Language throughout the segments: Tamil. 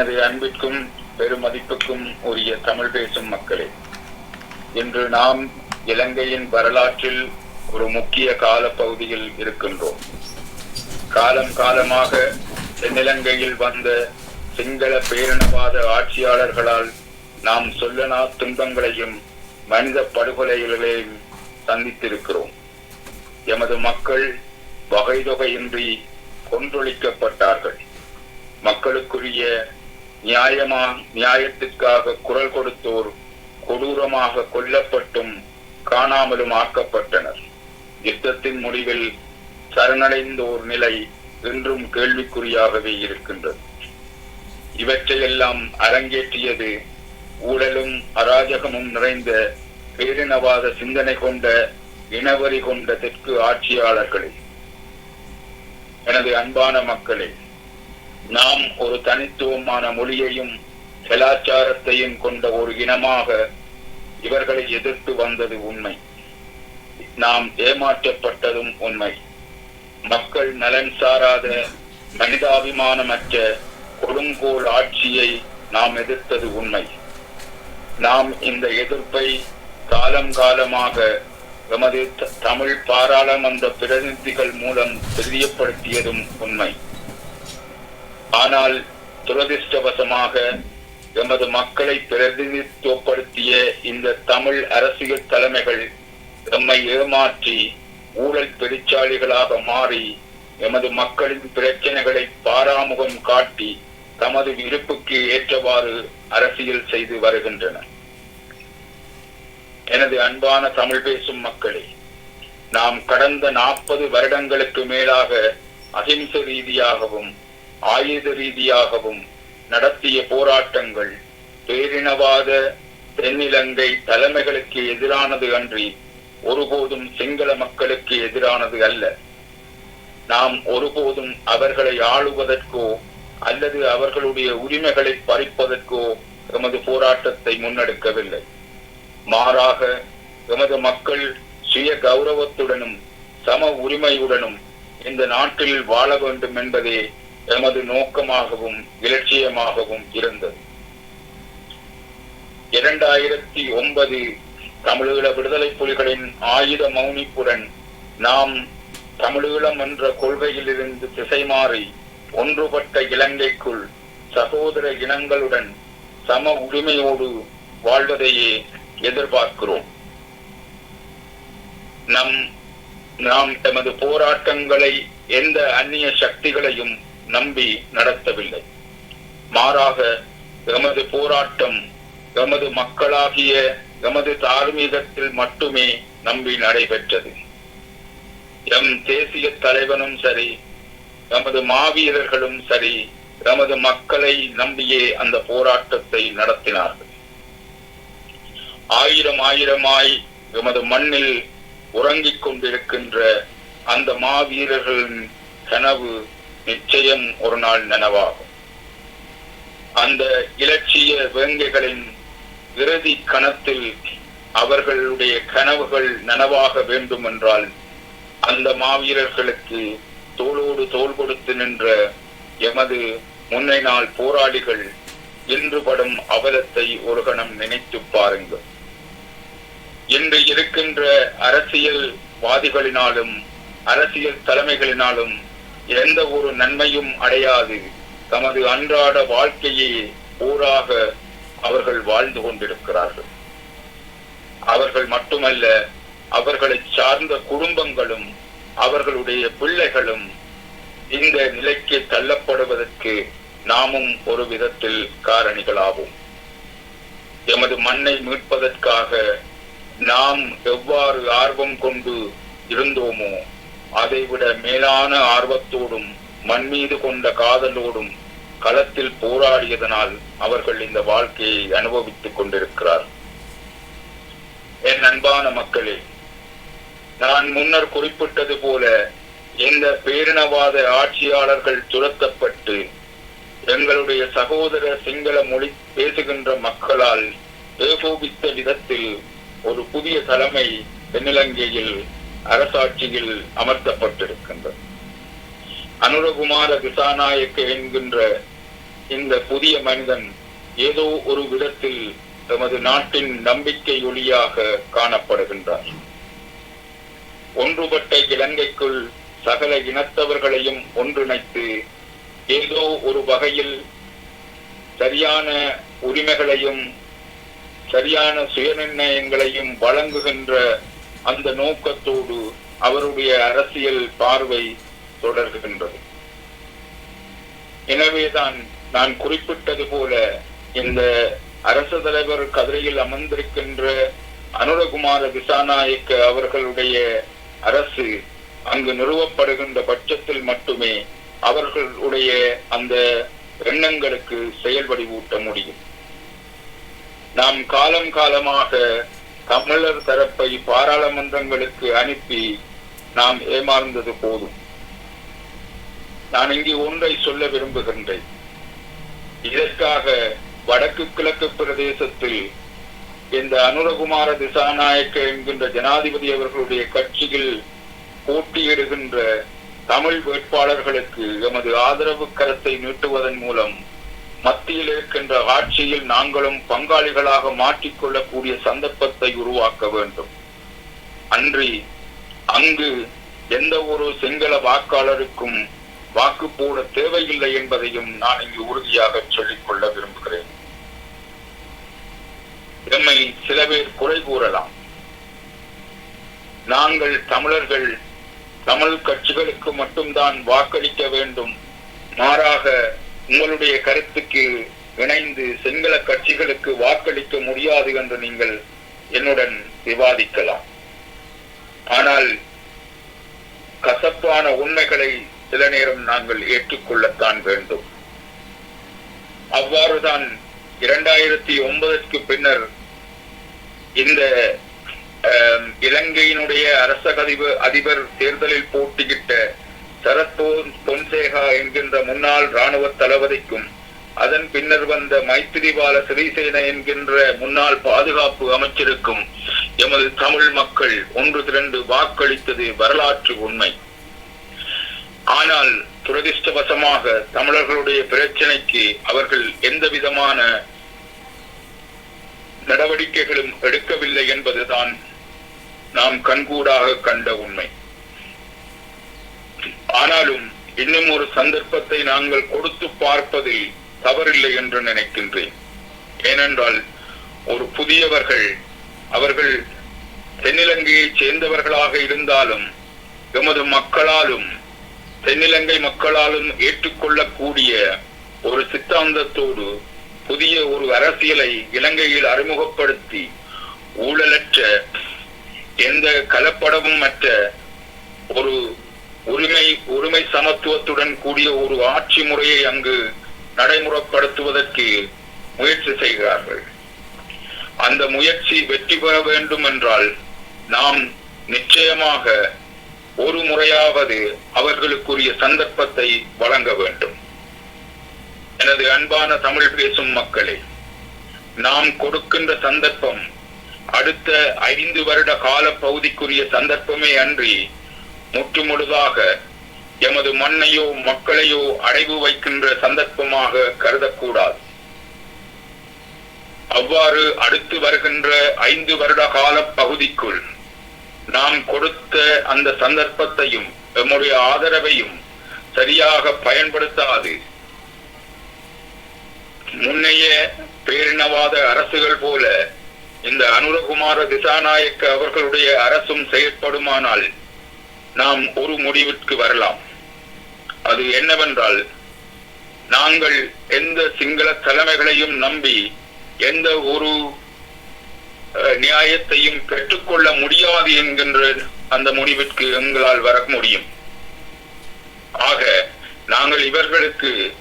எனது அன்பிற்கும் பெருமதிப்புக்கும் உரிய தமிழ் பேசும் மக்களே இன்று நாம் இலங்கையின் வரலாற்றில் ஒரு முக்கிய கால பகுதியில் இருக்கின்றோம். காலம் காலமாக தென்னிலங்கையில் வந்த சிங்கள பேரினவாத ஆட்சியாளர்களால் நாம் சொல்லனா துன்பங்களையும் மனித படுகொலைகளையும் சந்தித்திருக்கிறோம். எமது மக்கள் வகை தொகையின்றி கொன்றொழிக்கப்பட்டார்கள். மக்களுக்குரிய நியாயமா நியாயத்திற்காக குரல் கொடுத்தோர் கொடூரமாக கொல்லப்பட்டும் காணாமலும் ஆக்கப்பட்டனர். யுத்தத்தின் முடிவில் சரணடைந்தோர் நிலை இன்றும் கேள்விக்குறியாகவே இருக்கின்றது. இவற்றையெல்லாம் அரங்கேற்றியது ஊழலும் அராஜகமும் நிறைந்த பேரினவாத சிந்தனை கொண்ட இனவரி கொண்ட தெற்கு ஆட்சியாளர்களே. எனது அன்பான மக்களே நாம் ஒரு தனித்துவமான மொழியையும் கலாச்சாரத்தையும் கொண்ட ஒரு இனமாக இவர்களை எதிர்த்து வந்தது உண்மை. நாம் ஏமாற்றப்பட்டதும் உண்மை. மக்கள் நலன் சாராத மனிதாபிமானமற்ற கொடுங்கோல் ஆட்சியை நாம் எதிர்த்தது உண்மை. நாம் இந்த எதிர்ப்பை காலம் காலமாக எமது த- தமிழ் பாராளுமன்ற பிரதிநிதிகள் மூலம் தெரியப்படுத்தியதும் உண்மை. ஆனால் துரதிர்ஷ்டவசமாக எமது மக்களை பிரதிநிதித்துவப்படுத்திய இந்த தமிழ் அரசியல் தலைமைகள் எம்மை ஏமாற்றி ஊழல் பெருச்சாளிகளாக மாறி எமது மக்களின் பிரச்சனைகளை பாராமுகம் காட்டி தமது விருப்புக்கு ஏற்றவாறு அரசியல் செய்து வருகின்றன. எனது அன்பான தமிழ் பேசும் மக்களே நாம் கடந்த நாற்பது வருடங்களுக்கு மேலாக அகிம்ச ரீதியாகவும் ஆயுத ரீதியாகவும் நடத்திய போராட்டங்கள் பேரினவாத தென்னிலங்கை தலைமைகளுக்கு எதிரானது அன்றி ஒருபோதும் சிங்கள மக்களுக்கு எதிரானது அல்ல. நாம் ஒருபோதும் அவர்களை ஆளுவதற்கோ அல்லது அவர்களுடைய உரிமைகளை பறிப்பதற்கோ எமது போராட்டத்தை முன்னெடுக்கவில்லை. மாறாக எமது மக்கள் சுய கௌரவத்துடனும் சம உரிமையுடனும் இந்த நாட்டில் வாழ வேண்டும் என்பதே எமது நோக்கமாகவும் இலட்சியமாகவும் இருந்தது. இரண்டாயிரத்தி ஒன்பது தமிழீழ விடுதலை புலிகளின் ஆயுத மௌனிப்புடன் நாம் தமிழீழம் என்ற கொள்கையிலிருந்து திசை மாறி ஒன்றுபட்ட இலங்கைக்குள் சகோதர இனங்களுடன் சம உரிமையோடு வாழ்வதையே எதிர்பார்க்கிறோம். நம் நாம் எமது போராட்டங்களை எந்த அந்நிய சக்திகளையும் நம்பி நடத்தவில்லை. மாறாக எமது போராட்டம் எமது மக்களாகிய எமது தார்மீகத்தில் மட்டுமே நம்பி நடைபெற்றது. எம் தேசிய தலைவனும் சரி எமது மாவீரர்களும் சரி எமது மக்களை நம்பியே அந்த போராட்டத்தை நடத்தினார்கள். ஆயிரம் ஆயிரமாய் எமது மண்ணில் உறங்கிக் கொண்டிருக்கின்ற அந்த மாவீரர்களின் கனவு நிச்சயம் ஒரு நாள் நனவாகும். அந்த இலட்சிய வேங்கைகளின் இறுதி கணத்தில் அவர்களுடைய கனவுகள் நனவாக வேண்டும் என்றால் அந்த மாவீரர்களுக்கு தோளோடு தோள் கொடுத்து நின்ற எமது முன்னை நாள் போராளிகள் இன்று படும் அவலத்தை ஒரு கணம் நினைத்து பாருங்கள். இன்று இருக்கின்ற அரசியல் வாதிகளினாலும் அரசியல் தலைமைகளினாலும் எந்த ஒரு நன்மையும் அடையாது. தமது அன்றாட வாழ்க்கையை ஊராக அவர்கள் வாழ்ந்து கொண்டிருக்கிறார்கள். அவர்கள் மட்டுமல்ல அவர்களை சார்ந்த குடும்பங்களும் அவர்களுடைய பிள்ளைகளும் இந்த நிலைக்கு தள்ளப்படுவதற்கு நாமும் ஒரு விதத்தில் காரணிகளாகும் எமது மண்ணை மீட்பதற்காக நாம் எவ்வாறு ஆர்வம் கொண்டு இருந்தோமோ அதைவிட மேலான ஆர்வத்தோடும் மண் மீது கொண்ட காதலோடும் களத்தில் போராடியதனால் அவர்கள் இந்த வாழ்க்கையை அனுபவித்துக் கொண்டிருக்கிறார். என் அன்பான மக்களே நான் முன்னர் குறிப்பிட்டது போல இந்த பேரினவாத ஆட்சியாளர்கள் துரத்தப்பட்டு எங்களுடைய சகோதர சிங்கள மொழி பேசுகின்ற மக்களால் ஏகோபித்த விதத்தில் ஒரு புதிய தலைமை தென்னிலங்கையில் அரசாட்சியில் அமர்த்தப்பட்டிருக்கின்றது. அனுரகுமார திசாநாயக்க என்கின்ற இந்த புதிய மனிதன் ஏதோ ஒரு விதத்தில் எமது நாட்டின் நம்பிக்கை ஒளியாக காணப்படுகின்றார் ஒன்றுபட்ட இலங்கைக்குள் சகல இனத்தவர்களையும் ஒன்றிணைத்து ஏதோ ஒரு வகையில் சரியான உரிமைகளையும் சரியான சுயநிர்ணயங்களையும் வழங்குகின்ற அந்த நோக்கத்தோடு அவருடைய அரசியல் பார்வை தொடர்கின்றது. எனவேதான் நான் குறிப்பிட்டது போல இந்த அரசு தலைவர் கதிரையில் அமர்ந்திருக்கின்ற அனுரகுமார திசாநாயக்க அவர்களுடைய அரசு அங்கு நிறுவப்படுகின்ற பட்சத்தில் மட்டுமே அவர்களுடைய அந்த எண்ணங்களுக்கு செயல்வடிவூட்ட முடியும். நாம் காலம் காலமாக தமிழர் தரப்பை பாராளுமன்றங்களுக்கு அனுப்பி நாம் ஏமாந்தது போதும். நான் இங்கு ஒன்றை சொல்ல விரும்புகின்றேன். இதற்காக வடக்கு கிழக்கு பிரதேசத்தில் இந்த அனுரகுமார திசாநாயக்க என்கின்ற ஜனாதிபதி அவர்களுடைய கட்சியில் போட்டியிடுகின்ற தமிழ் வேட்பாளர்களுக்கு எமது ஆதரவு கரத்தை நீட்டுவதன் மூலம் மத்தியில் இருக்கின்ற ஆட்சியில் நாங்களும் பங்காளிகளாக மாற்றிக்கொள்ளக்கூடிய சந்தர்ப்பத்தை உருவாக்க வேண்டும். அன்றி அங்கு எந்த ஒரு சிங்கள வாக்காளருக்கும் வாக்கு போட தேவையில்லை என்பதையும் நான் இங்கு உறுதியாக சொல்லிக் கொள்ள விரும்புகிறேன். எம்மை சில பேர் குறை கூறலாம். நாங்கள் தமிழர்கள் தமிழ் கட்சிகளுக்கு மட்டும்தான் வாக்களிக்க வேண்டும். மாறாக உங்களுடைய கருத்துக்கு இணைந்து சிங்கள கட்சிகளுக்கு வாக்களிக்க முடியாது என்று நீங்கள் என்னுடன் விவாதிக்கலாம். ஆனால் கசப்பான உண்மைகளை சில நேரம் நாங்கள் ஏற்றுக்கொள்ளத்தான் வேண்டும். அவ்வாறுதான் இரண்டாயிரத்தி ஒன்பதற்கு பின்னர் இந்த இலங்கையினுடைய அரச அதிபர் அதிபர் தேர்தலில் போட்டியிட்ட சரத் பொன்சேகா என்கின்ற முன்னாள் ராணுவ தளபதிக்கும் அதன் பின்னர் வந்த மைத்திரிபால சிறிசேன என்கின்ற முன்னாள் பாதுகாப்பு அமைச்சருக்கும் எமது தமிழ் மக்கள் ஒன்று திரண்டு வாக்களித்தது வரலாற்று உண்மை. ஆனால் துரதிருஷ்டவசமாக தமிழர்களுடைய பிரச்சனைக்கு அவர்கள் எந்த விதமான நடவடிக்கைகளும் எடுக்கவில்லை என்பதுதான் நாம் கண்கூடாக கண்ட உண்மை. ஆனாலும் இன்னும் ஒரு சந்தர்ப்பத்தை நாங்கள் கொடுத்து பார்ப்பதில் தவறில்லை என்று நினைக்கின்றேன். ஏனென்றால் ஒரு புதியவர்கள் அவர்கள் தென்னிலங்கையைச் சேர்ந்தவர்களாக இருந்தாலும் எமது மக்களாலும் தென்னிலங்கை மக்களாலும் ஏற்றுக்கொள்ளக்கூடிய ஒரு சித்தாந்தத்தோடு புதிய ஒரு அரசியலை இலங்கையில் அறிமுகப்படுத்தி ஊழலற்ற எந்த கலப்படமும் அற்ற ஒரு உரிமை உரிமை சமத்துவத்துடன் கூடிய ஒரு ஆட்சி முறையை அங்கு நடைமுறைப்படுத்துவதற்கு முயற்சி செய்கிறார்கள். அந்த முயற்சி வெற்றி பெற வேண்டும் என்றால் நாம் நிச்சயமாக ஒரு முறையாவது அவர்களுக்குரிய சந்தர்ப்பத்தை வழங்க வேண்டும். எனது அன்பான தமிழ் பேசும் மக்களே நாம் கொடுக்கின்ற சந்தர்ப்பம் அடுத்த ஐந்து வருட கால பகுதிக்குரிய சந்தர்ப்பமே அன்றி முற்றுமுழுதாக எமது மண்ணையோ மக்களையோ அடைவு வைக்கின்ற சந்தர்ப்பமாக கருதக்கூடாது. அவ்வாறு அடுத்து வருகின்ற ஐந்து வருட கால பகுதிக்குள் நாம் கொடுத்த அந்த சந்தர்ப்பத்தையும் எம்முடைய ஆதரவையும் சரியாக பயன்படுத்தாது. முன்னைய பேரினவாத அரசுகள் போல இந்த அனுரகுமார திசாநாயக்க அவர்களுடைய அரசும் செயற்படுமானால் நாம் ஒரு முடிவிற்கு வரலாம். அது என்னவென்றால் நாங்கள் எந்த சிங்கள தலைமைகளையும் நம்பி எந்த ஒரு நியாயத்தையும் பெற்றுக்கொள்ள முடியாது என்கின்ற அந்த முடிவிற்கு எங்களால் வர முடியும். ஆக நாங்கள் இவர்களுக்கு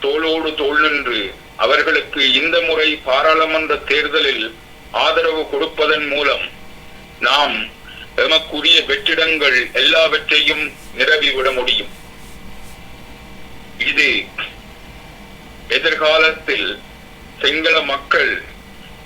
தோளோடு தோல் நின்று அவர்களுக்கு இந்த முறை பாராளுமன்ற தேர்தலில் ஆதரவு கொடுப்பதன் மூலம் நாம் எமக்குரிய வெற்றிடங்கள் எல்லாவற்றையும் நிரவிவிட முடியும். இது எதிர்காலத்தில் சிங்கள மக்கள்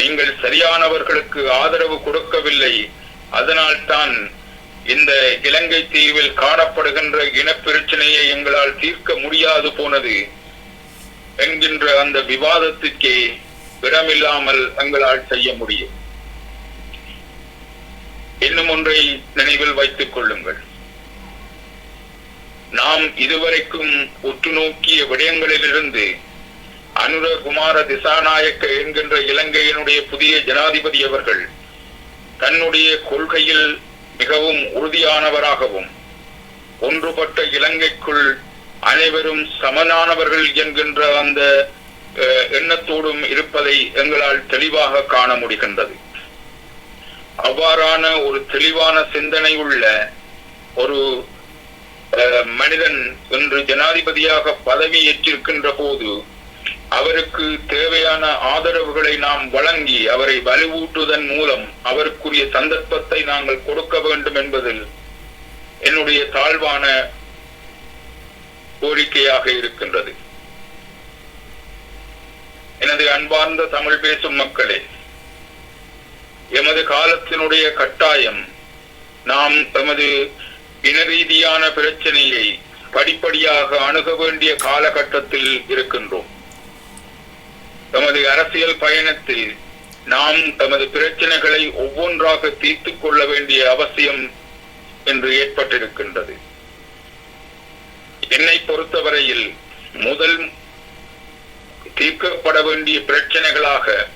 நீங்கள் சரியானவர்களுக்கு ஆதரவு கொடுக்கவில்லை. அதனால்தான் இந்த இலங்கை தீவில் காணப்படுகின்ற இனப்பிரச்சனையை எங்களால் தீர்க்க முடியாது போனது என்கின்ற அந்த விவாதத்திற்கே இடமில்லாமல் எங்களால் செய்ய முடியும். இன்னும் ஒன்றை நினைவில் வைத்துக் கொள்ளுங்கள். நாம் இதுவரைக்கும் உற்று நோக்கிய விடயங்களிலிருந்து அனுரகுமார திசாநாயக்க என்கின்ற இலங்கையினுடைய புதிய ஜனாதிபதி அவர்கள் தன்னுடைய கொள்கையில் மிகவும் உறுதியானவராகவும் ஒன்றுபட்ட இலங்கைக்குள் அனைவரும் சமனானவர்கள் என்கின்ற அந்த அஹ், எண்ணத்தோடும் இருப்பதை எங்களால் தெளிவாக காண முடிகின்றது. அவ்வாறான ஒரு தெளிவான சிந்தனை உள்ள ஒரு அஹ், மனிதன் இன்று ஜனாதிபதியாக பதவி ஏற்றிருக்கின்ற போது அவருக்கு தேவையான ஆதரவுகளை நாம் வழங்கி அவரை வலுவூட்டுவதன் மூலம் அவருக்குரிய சந்தர்ப்பத்தை நாங்கள் கொடுக்க வேண்டும் என்பதில் என்னுடைய தாழ்வான கோரிக்கையாக இருக்கின்றது. எனது அன்பார்ந்த தமிழ் பேசும் மக்களே எமது காலத்தினுடைய கட்டாயம். நாம் எமது இனரீதியான பிரச்சனையை படிப்படியாக அணுக வேண்டிய காலகட்டத்தில் இருக்கின்றோம். எமது அரசியல் பயணத்தில் நாம் தமது பிரச்சனைகளை ஒவ்வொன்றாக தீர்த்துக் கொள்ள வேண்டிய அவசியம் என்று ஏற்பட்டிருக்கின்றது. என்னை பொறுத்தவரையில் முதல் தீர்க்கப்பட வேண்டிய பிரச்சனைகளாக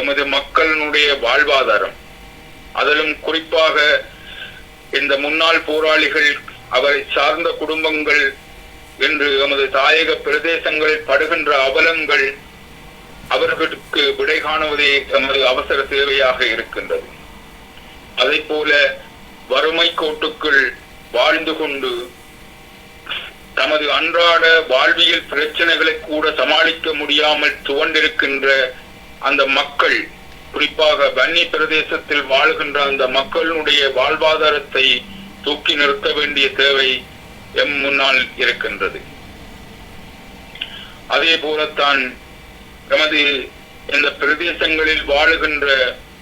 எமது மக்களினுடைய வாழ்வாதாரம். அதிலும் குறிப்பாக இந்த முன்னாள் போராளிகள் அவரை சார்ந்த குடும்பங்கள் என்று எமது தாயக பிரதேசங்களில் படுகின்ற அவலங்கள் அவர்களுக்கு விடை காணுவதே எமது அவசர தேவையாக இருக்கின்றது. அதை போல வறுமை கோட்டுக்குள் வாழ்ந்து கொண்டு தமது அன்றாட வாழ்வியல் பிரச்சனைகளை கூட சமாளிக்க முடியாமல் துவண்டிருக்கின்ற அந்த மக்கள் குறிப்பாக வன்னி பிரதேசத்தில் வாழ்கின்ற அந்த மக்களுடைய வாழ்வாதாரத்தை தூக்கி நிறுத்த வேண்டிய தேவை எம் முன்னால் இருக்கின்றது. அதே போலத்தான் எமது இந்த பிரதேசங்களில் வாழுகின்ற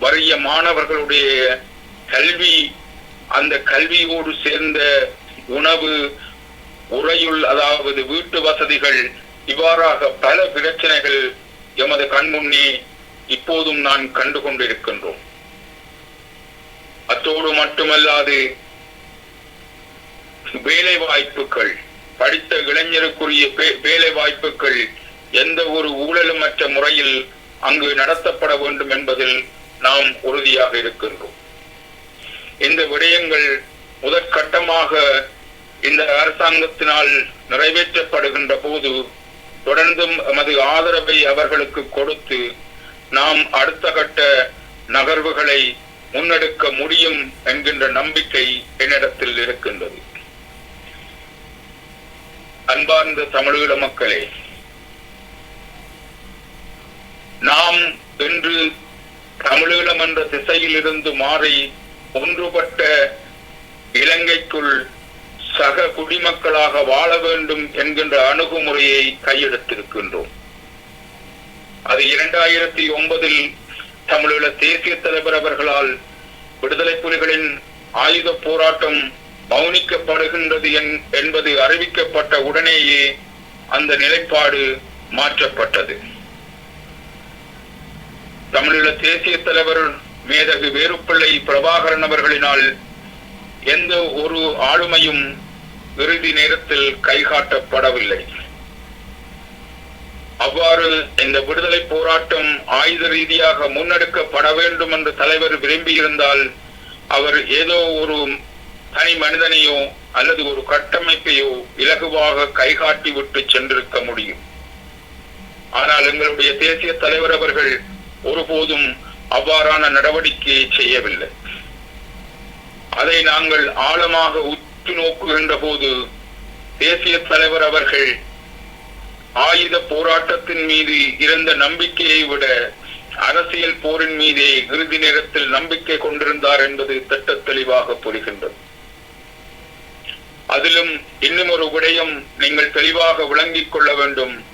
வறிய மாணவர்களுடைய கல்வி அந்த கல்வியோடு சேர்ந்த உணவு உறையுள் அதாவது வீட்டு வசதிகள் இவ்வாறாக பல பிரச்சனைகள் எமது கண்முன்னே இப்போதும் நான் கண்டு கொண்டிருக்கின்றோம் அத்தோடு மட்டுமல்லாது வேலை வாய்ப்புகள் படித்த இளைஞருக்குரிய வே- வேலை வாய்ப்புகள் எந்த ஒரு ஊழலுமற்ற முறையில் அங்கு நடத்தப்பட வேண்டும் என்பதில் நாம் உறுதியாக இருக்கின்றோம். இந்த விடயங்கள் முதற்கட்டமாக இந்த அரசாங்கத்தினால் நிறைவேற்றப்படுகின்ற போது தொடர்ந்தும் எமது ஆதரவை அவர்களுக்கு கொடுத்து நாம் அடுத்த கட்ட நகர்வுகளை முன்னெடுக்க முடியும் என்கின்ற நம்பிக்கை என்னிடத்தில் இருக்கின்றது. அன்பார்ந்த தமிழீழ மக்களே நாம் இன்று தமிழீழம் என்ற திசையில் இருந்து மாறி ஒன்றுபட்ட இலங்கைக்குள் சக குடிமக்களாக வாழ வேண்டும் என்கின்ற அணுகுமுறையை கையெடுத்திருக்கின்றோம். அது இரண்டாயிரத்தி ஒன்பதில் தமிழீழ தேசிய தலைவர் அவர்களால் விடுதலை புலிகளின் ஆயுத போராட்டம் மௌனிக்கப்படுகின்றது என்- என்பது அறிவிக்கப்பட்ட உடனேயே அந்த நிலைப்பாடு மாற்றப்பட்டது. தமிழீழ தேசிய தலைவர் மேதகு வேறுப்பிள்ளை பிரபாகரன் அவர்களினால் எந்த ஒரு ஆளுமையும் இறுதி நேரத்தில் கைகாட்டப்படவில்லை. அவ்வாறு இந்த விடுதலை போராட்டம் ஆயுத ரீதியாக முன்னெடுக்கப்பட வேண்டும் என்று தலைவர் விரும்பியிருந்தால் அவர் ஏதோ ஒரு தனி மனிதனையோ அல்லது ஒரு கட்டமைப்பையோ இலகுவாக கைகாட்டி விட்டு சென்றிருக்க முடியும். ஆனால் எங்களுடைய தேசிய தலைவர் அவர்கள் ஒருபோதும் அவ்வாறான நடவடிக்கையை செய்யவில்லை. அதை நாங்கள் ஆழமாக உற்று நோக்குகின்ற போது தேசிய தலைவர் அவர்கள் ஆயுத போராட்டத்தின் மீது இருந்த நம்பிக்கையை விட அரசியல் போரின் மீதே இறுதி நேரத்தில் நம்பிக்கை கொண்டிருந்தார் என்பது திட்ட தெளிவாக புரிகின்றது. அதிலும் இன்னும் ஒரு விடயம் நீங்கள் தெளிவாக விளங்கிக் கொள்ள வேண்டும்.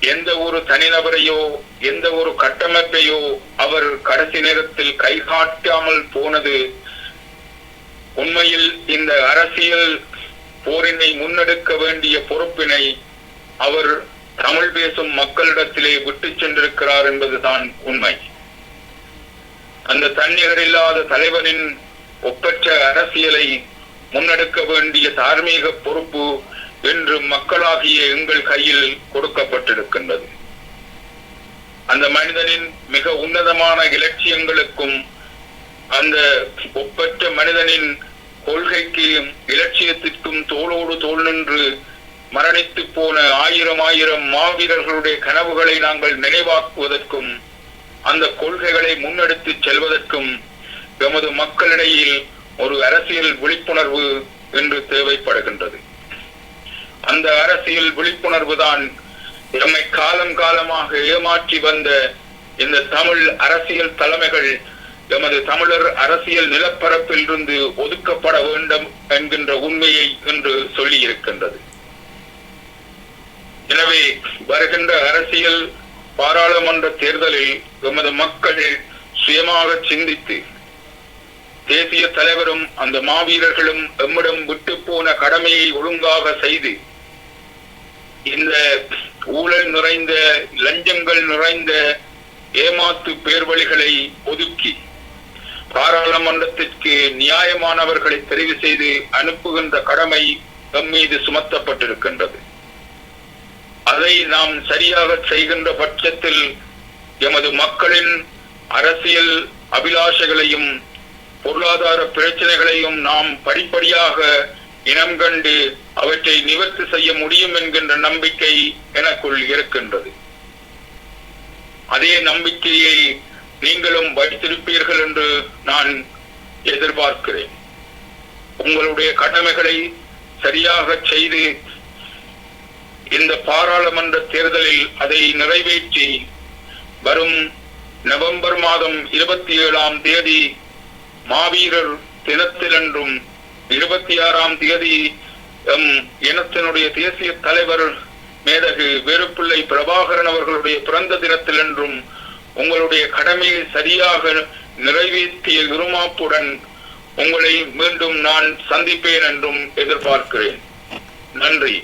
எந்த ஒரு தனிநபரையோ எந்த ஒரு கட்டமைப்பையோ அவர் கடைசி நேரத்தில் கைகாட்டாமல் போனது உண்மையில் இந்த அரசியல் போரினை முன்னெடுக்க வேண்டிய பொறுப்பினை அவர் தமிழ் பேசும் மக்களிடத்திலே விட்டு சென்றிருக்கிறார் என்பதுதான் உண்மை. அந்த தன்னிகர் இல்லாத தலைவனின் ஒப்பற்ற அரசியலை முன்னெடுக்க வேண்டிய தார்மீக பொறுப்பு என்று மக்களாகிய எங்கள் கையில் கொடுக்கப்பட்டிருக்கின்றது. அந்த மனிதனின் மிக உன்னதமான இலட்சியங்களுக்கும் அந்த ஒப்பற்ற மனிதனின் கொள்கைக்கும் இலட்சியத்திற்கும் தோளோடு தோல் நின்று மரணித்து போன ஆயிரம் ஆயிரம் மாவீரர்களுடைய கனவுகளை நாங்கள் நினைவாக்குவதற்கும் அந்த கொள்கைகளை முன்னெடுத்து செல்வதற்கும் எமது மக்களிடையில் ஒரு அரசியல் விழிப்புணர்வு என்று தேவைப்படுகின்றது. அந்த அரசியல் விழிப்புணர்வு தான் எம்மை காலம் காலமாக ஏமாற்றி வந்த இந்த தமிழ் அரசியல் தலைமைகள் எமது தமிழர் அரசியல் நிலப்பரப்பில் இருந்து ஒதுக்கப்பட வேண்டும் என்கின்ற உண்மையை என்று சொல்லி இருக்கின்றது எனவே வருகின்ற அரசியல் பாராளுமன்ற தேர்தலில் எமது மக்கள் சுயமாக சிந்தித்து தேசிய தலைவரும் அந்த மாவீரர்களும் எம்மிடம் விட்டு போன கடமையை ஒழுங்காக செய்து இந்த ஊழல் நிறைந்த லஞ்சங்கள் நிறைந்த ஏமாத்து பேர்வழிகளை ஒதுக்கி பாராளுமன்றத்திற்கு நியாயமானவர்களை தெரிவு செய்து அனுப்புகின்ற கடமை எம் மீது சுமத்தப்பட்டிருக்கின்றது. அதை நாம் சரியாக செய்கின்ற பட்சத்தில் எமது மக்களின் அரசியல் அபிலாஷைகளையும் பொருளாதார பிரச்சனைகளையும் நாம் படிப்படியாக இனம் கண்டு அவற்றை நிவர்த்தி செய்ய முடியும் என்கின்ற நம்பிக்கை எனக்குள் இருக்கின்றது. அதே நம்பிக்கையை நீங்களும் வைத்திருப்பீர்கள் என்று நான் எதிர்பார்க்கிறேன். உங்களுடைய கடமைகளை சரியாக செய்து இந்த பாராளுமன்ற தேர்தலில் அதை நிறைவேற்றி வரும் நவம்பர் மாதம் இருபத்தி ஏழாம் தேதி மாவீரர் தினத்திலன்றும் இருபத்தி ஆறாம் தேதி எம் இனத்தினுடைய தேசிய தலைவர் மேதகு வேறுப்பிள்ளை பிரபாகரன் அவர்களுடைய பிறந்த தினத்திலன்றும் உங்களுடைய கடமையை சரியாக நிறைவேற்றிய இருமாப்புடன் உங்களை மீண்டும் நான் சந்திப்பேன் என்றும் எதிர்பார்க்கிறேன். நன்றி.